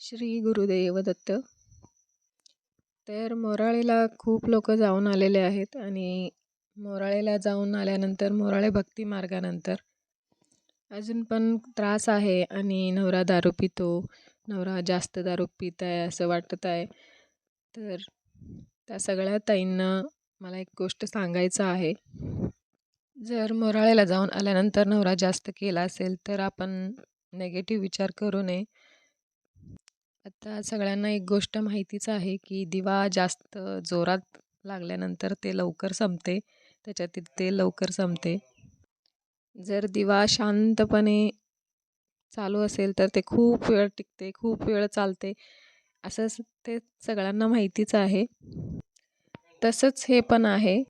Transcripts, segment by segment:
श्री गुरुदेव दत्त. तर मोराळेला खूप लोक जाऊन आलेले आहेत आणि मोराळेला जाऊन आल्यानंतर मोराळे भक्ती मार्गानंतर अजून पण त्रास आहे आणि नवरा दारू पितो नवरा जास्त दारू पित आहे असं वाटत आहे. तर त्या सगळ्या ताईंना मला एक गोष्ट सांगायचं आहे. जर मोराळेला जाऊन आल्यानंतर नवरा जास्त केला असेल तर आपण नेगेटिव्ह विचार करू नये. आता सगळ्यांना एक गोष्ट माहितीच आहे की दिवा जास्त जोरात लागल्यानंतर ते लवकर संपते. त्याच्यातील तेल लवकर संपते. जर दिवा शांतपणे चालू असेल तर ते खूप वेळ टिकते खूप वेळ चालते. असं ते सगळ्यांना माहितीच आहे. तसंच हे पण आहे.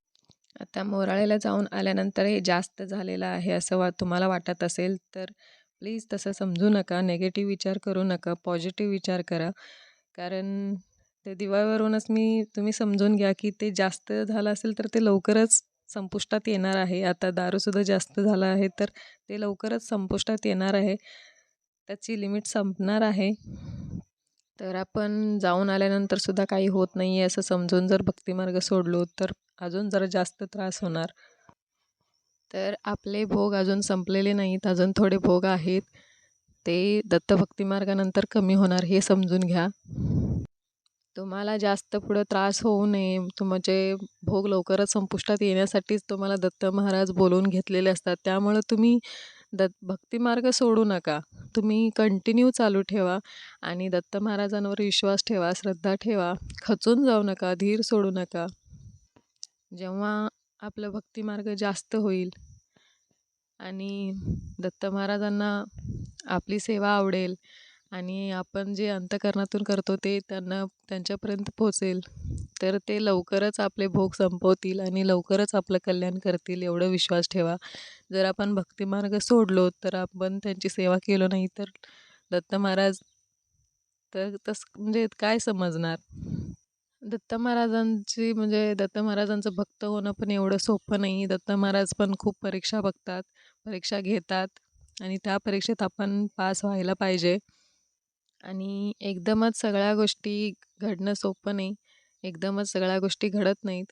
आता मोराळेला जाऊन आल्यानंतर हे जास्त झालेलं आहे असं वा तुम्हाला वाटत असेल तर प्लीज तसं समजू नका नेगेटिव्ह विचार करू नका पॉझिटिव्ह विचार करा. कारण ते दिवाळीवरूनच मी तुम्ही समजून घ्या की ते जास्त झालं असेल तर ते लवकरच संपुष्टात येणार आहे. आता दारूसुद्धा जास्त झालं आहे तर ते लवकरच संपुष्टात येणार आहे. त्याची लिमिट संपणार आहे. तर आपण जाऊन आल्यानंतर सुद्धा काही होत नाही आहे असं समजून जर भक्तिमार्ग सोडलो तर अजून जरा जास्त त्रास होणार. तर आपले भोग अजून संपलेले नाहीत अजून थोडे भोग आहेत. ते दत्तभक्ती मार्गानंतर कमी होणार हे समजून घ्या. तुम्हाला जास्त पुढं त्रास होऊ नये. तुमचे भोग लवकरच संपुष्टात येण्यासाठीच तुम्हाला दत्त महाराज बोलवून घेतलेले असतात. त्यामुळं तुम्ही दत्त भक्तिमार्ग सोडू नका. तुम्ही कंटिन्यू चालू ठेवा आणि दत्त महाराजांवर विश्वास ठेवा श्रद्धा ठेवा. खचून जाऊ नका धीर सोडू नका. जेव्हा आपलं भक्तिमार्ग जास्त होईल. आणि दत्त महाराजांना आपली सेवा आवडेल आणि आपण जे अंतकरणातून करतो ते त्यांना त्यांच्यापर्यंत पोचेल तर ते लवकरच आपले भोग संपवतील आणि लवकरच आपलं कल्याण करतील एवढं विश्वास ठेवा. जर आपण भक्तिमार्ग सोडलो तर आपण त्यांची सेवा केलो नाही तर दत्त महाराज तर तस म्हणजे काय समजणार? दत्त महाराजांची म्हणजे दत्त महाराजांचं भक्त होणं पण एवढं सोपं नाही. दत्त महाराज पण खूप परीक्षा बघतात परीक्षा घेतात आणि त्या परीक्षेत आपण पास व्हायला पाहिजे. आणि एकदमच सगळ्या गोष्टी घडणं सोपं नाही एकदमच सगळ्या गोष्टी घडत नाहीत.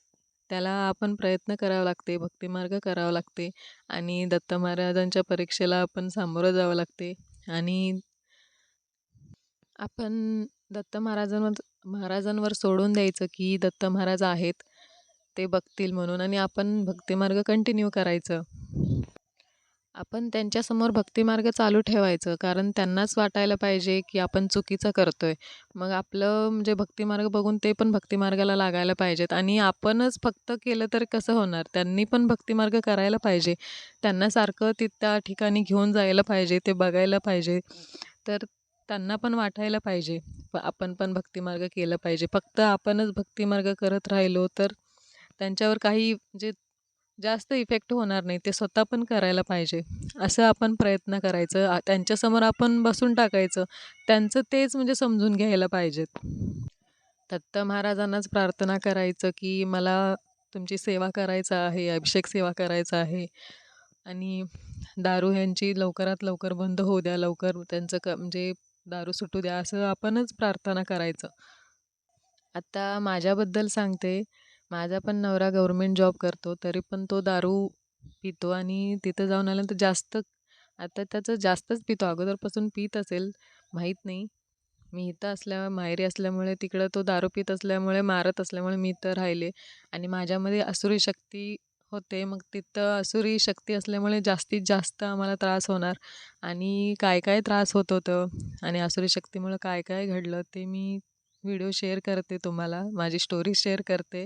त्याला आपण प्रयत्न करावा लागते भक्तिमार्ग करावा लागते आणि दत्त महाराजांच्या परीक्षेला आपण सामोरं जावं लागते. आणि आपण दत्त महाराजांवर महाराजांवर सोडून द्यायचं की दत्त महाराज आहेत ते बघतील म्हणून आणि आपण भक्तिमार्ग कंटिन्यू करायचं. आपण त्यांच्यासमोर भक्तिमार्ग चालू ठेवायचं कारण त्यांनाच वाटायला पाहिजे की आपण चुकीचं करतो आहे मग आपलं म्हणजे भक्तिमार्ग बघून ते पण भक्तिमार्गाला लागायला पाहिजेत आणि आपणच फक्त केलं तर कसं होणार? त्यांनी पण भक्तिमार्ग करायला पाहिजे. त्यांना सारखं ती त्या ठिकाणी घेऊन जायला पाहिजे ते बघायला पाहिजे. तर त्यांना पण वाटायला पाहिजे. आपण पण भक्तिमार्ग केलं पाहिजे. फक्त आपणच भक्तिमार्ग करत राहिलो तर त्यांच्यावर काही जे जास्त इफेक्ट होणार नाही. ते स्वतः पण करायला पाहिजे. असं आपण प्रयत्न करायचं. त्यांच्यासमोर आपण बसून टाकायचं. त्यांचं तेच म्हणजे समजून घ्यायला पाहिजेत. दत्त महाराजांनाच प्रार्थना करायचं की मला तुमची सेवा करायचं आहे अभिषेक सेवा करायचा आहे. आणि दारू ह्यांची लवकरात लवकर बंद होऊ द्या. लवकर त्यांचं क म्हणजे दारू सुटू द्या असं आपणच प्रार्थना करायचं. आता माझ्याबद्दल सांगते. माझा पण नवरा गव्हर्मेंट जॉब करतो तरी पण तो दारू पितो आणि तिथं जाऊन आल्यानंतर जास्त आता त्याचं जास्तच पितो. अगोदरपासून पित असेल माहीत नाही. मी इथं असल्या माहेरी असल्यामुळे तिकडं तो दारू पित असल्यामुळे मारत असल्यामुळे मी इथं राहिले. आणि माझ्यामध्ये असुरी शक्ती होते. मग तिथं असुरी शक्ती असल्यामुळे जास्तीत जास्त आम्हाला त्रास होणार आणि काय काय त्रास होत होतं आणि असुरी शक्तीमुळं काय काय घडलं ते मी व्हिडिओ शेअर करते तुम्हाला. माझी स्टोरी शेअर करते.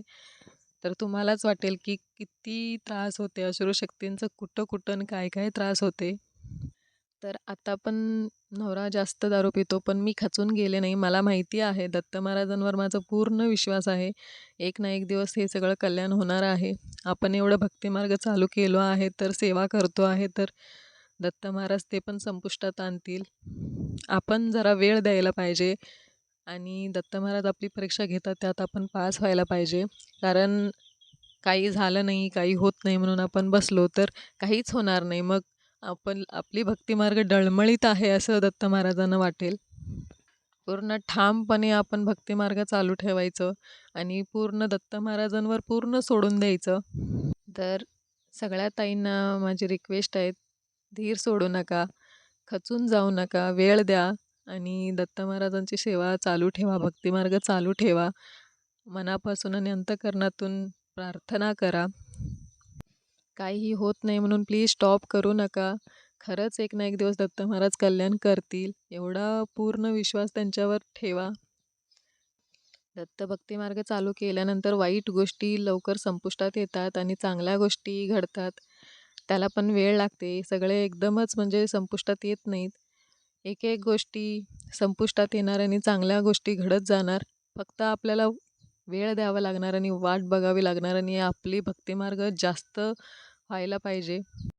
तर तुम्हालाच वाटेल की किती त्रास होते. असुरी शक्तींचं कुठं कुठं काय काय त्रास होते. तर आता पण नवरा जास्त दारू पितो पण मी खचून गेले नाही. मला माहिती आहे दत्त महाराजांवर माझा पूर्ण विश्वास आहे. एक ना एक दिवस हे सगळं कल्याण होणार आहे. आपण एवढं भक्तिमार्ग चालू केलो आहे तर सेवा करतो आहे तर दत्त महाराज ते पण संपुष्टात आणतील. आपण जरा वेळ द्यायला पाहिजे आणि दत्त महाराज आपली परीक्षा घेतात त्यात आपण पास व्हायला पाहिजे. कारण काही झालं नाही काही होत नाही म्हणून आपण बसलो तर काहीच होणार नाही. मग आपण आपली भक्तिमार्ग डळमळीत आहे असं दत्त महाराजांना वाटेल. पूर्ण ठामपणे आपण भक्तिमार्ग चालू ठेवायचं आणि पूर्ण दत्त महाराजांवर पूर्ण सोडून द्यायचं. तर सगळ्या ताईंना माझी रिक्वेस्ट आहे धीर सोडू नका खचून जाऊ नका वेळ द्या आणि दत्त महाराजांची सेवा चालू ठेवा भक्तिमार्ग चालू ठेवा. मनापासून आणि अंतकरणातून प्रार्थना करा. काहीही होत नाही म्हणून प्लीज स्टॉप करू नका. खरंच एक ना एक दिवस दत्त महाराज कल्याण करतील. एवढा पूर्ण विश्वास त्यांच्यावर ठेवा. दत्तभक्ती मार्ग चालू केल्यानंतर वाईट गोष्टी लवकर संपुष्टात येतात आणि चांगल्या गोष्टी घडतात. त्याला पण वेळ लागते. सगळे एकदमच म्हणजे संपुष्टात येत नाहीत. एक एक गोष्टी संपुष्टात येणार आणि चांगल्या गोष्टी घडत जाणार. फक्त आपल्याला वेळ द्यावा लागणार आणि वाट बघावी लागणार आणि आपली भक्तिमार्ग जास्त व्हायला पाहिजे.